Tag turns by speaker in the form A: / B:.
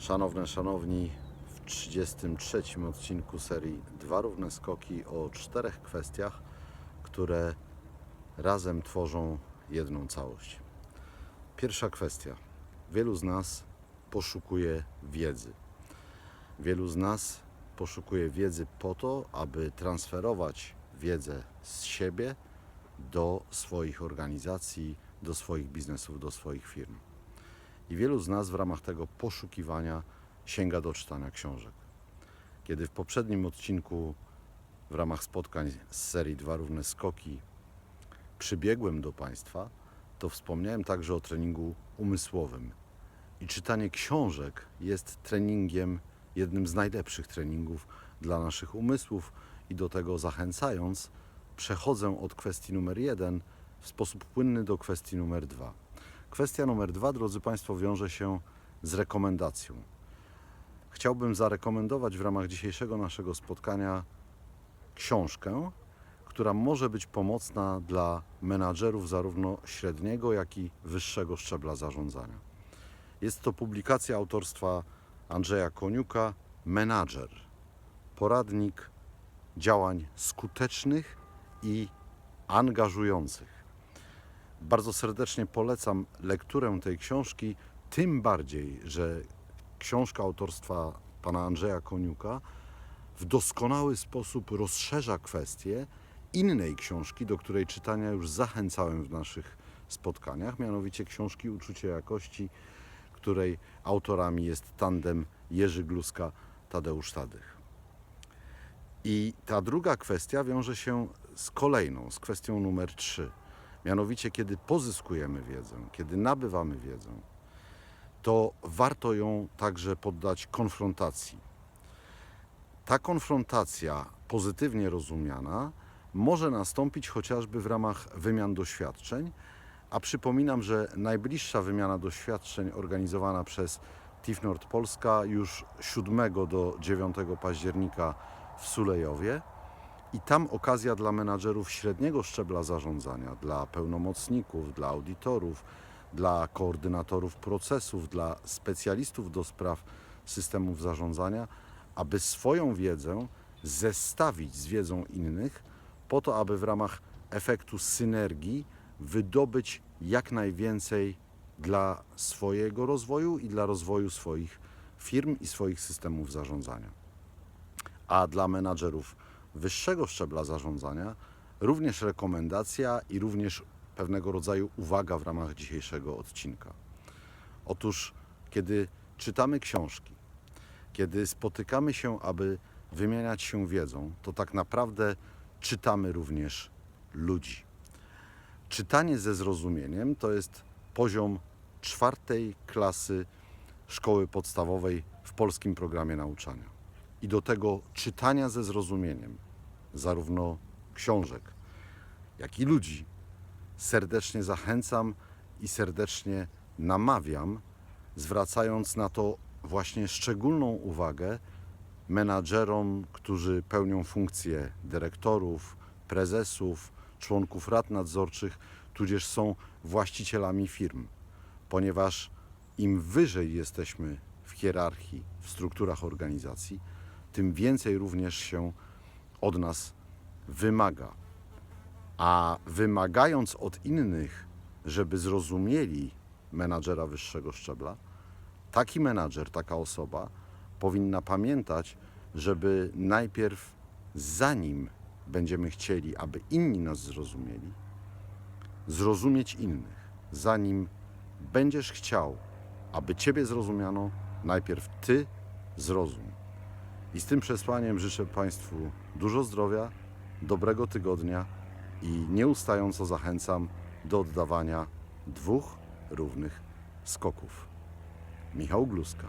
A: Szanowne, szanowni, w 33 odcinku serii Dwa równe skoki o czterech kwestiach, które razem tworzą jedną całość. Pierwsza kwestia. Wielu z nas poszukuje wiedzy. Wielu z nas poszukuje wiedzy po to, aby transferować wiedzę z siebie do swoich organizacji, do swoich biznesów, do swoich firm. I wielu z nas w ramach tego poszukiwania sięga do czytania książek. Kiedy w poprzednim odcinku w ramach spotkań z serii Dwa Równe Skoki przybiegłem do Państwa, to wspomniałem także o treningu umysłowym. I czytanie książek jest treningiem, jednym z najlepszych treningów dla naszych umysłów i do tego zachęcając, przechodzę od kwestii numer jeden w sposób płynny do kwestii numer dwa. Kwestia numer dwa, drodzy Państwo, wiąże się z rekomendacją. Chciałbym zarekomendować w ramach dzisiejszego naszego spotkania książkę, która może być pomocna dla menadżerów zarówno średniego, jak i wyższego szczebla zarządzania. Jest to publikacja autorstwa Andrzeja Koniuka Menadżer. Poradnik działań skutecznych i angażujących. Bardzo serdecznie polecam lekturę tej książki, tym bardziej, że książka autorstwa pana Andrzeja Koniuka w doskonały sposób rozszerza kwestię innej książki, do której czytania już zachęcałem w naszych spotkaniach, mianowicie książki Uczucie Jakości, której autorami jest tandem Jerzy Gluska, Tadeusz Tadych. I ta druga kwestia wiąże się z kolejną, z kwestią numer trzy. Mianowicie, kiedy pozyskujemy wiedzę, kiedy nabywamy wiedzę, to warto ją także poddać konfrontacji. Ta konfrontacja, pozytywnie rozumiana, może nastąpić chociażby w ramach wymian doświadczeń, a przypominam, że najbliższa wymiana doświadczeń organizowana przez TIF Nord Polska już 7 do 9 października w Sulejowie. I tam okazja dla menadżerów średniego szczebla zarządzania, dla pełnomocników, dla audytorów, dla koordynatorów procesów, dla specjalistów do spraw systemów zarządzania, aby swoją wiedzę zestawić z wiedzą innych, po to, aby w ramach efektu synergii wydobyć jak najwięcej dla swojego rozwoju i dla rozwoju swoich firm i swoich systemów zarządzania. A dla menadżerów wyższego szczebla zarządzania również rekomendacja i również pewnego rodzaju uwaga w ramach dzisiejszego odcinka. Otóż, kiedy czytamy książki, kiedy spotykamy się, aby wymieniać się wiedzą, to tak naprawdę czytamy również ludzi. Czytanie ze zrozumieniem to jest poziom czwartej klasy szkoły podstawowej w polskim programie nauczania. I do tego czytania ze zrozumieniem, zarówno książek, jak i ludzi, serdecznie zachęcam i serdecznie namawiam, zwracając na to właśnie szczególną uwagę menadżerom, którzy pełnią funkcje dyrektorów, prezesów, członków rad nadzorczych, tudzież są właścicielami firm, ponieważ im wyżej jesteśmy w hierarchii, w strukturach organizacji, tym więcej również się od nas wymaga. A wymagając od innych, żeby zrozumieli menadżera wyższego szczebla, taki menadżer, taka osoba powinna pamiętać, żeby najpierw, zanim będziemy chcieli, aby inni nas zrozumieli, zrozumieć innych. Zanim będziesz chciał, aby Ciebie zrozumiano, najpierw Ty zrozum. I z tym przesłaniem życzę Państwu dużo zdrowia, dobrego tygodnia i nieustająco zachęcam do oddawania dwóch równych skoków. Michał Gluska.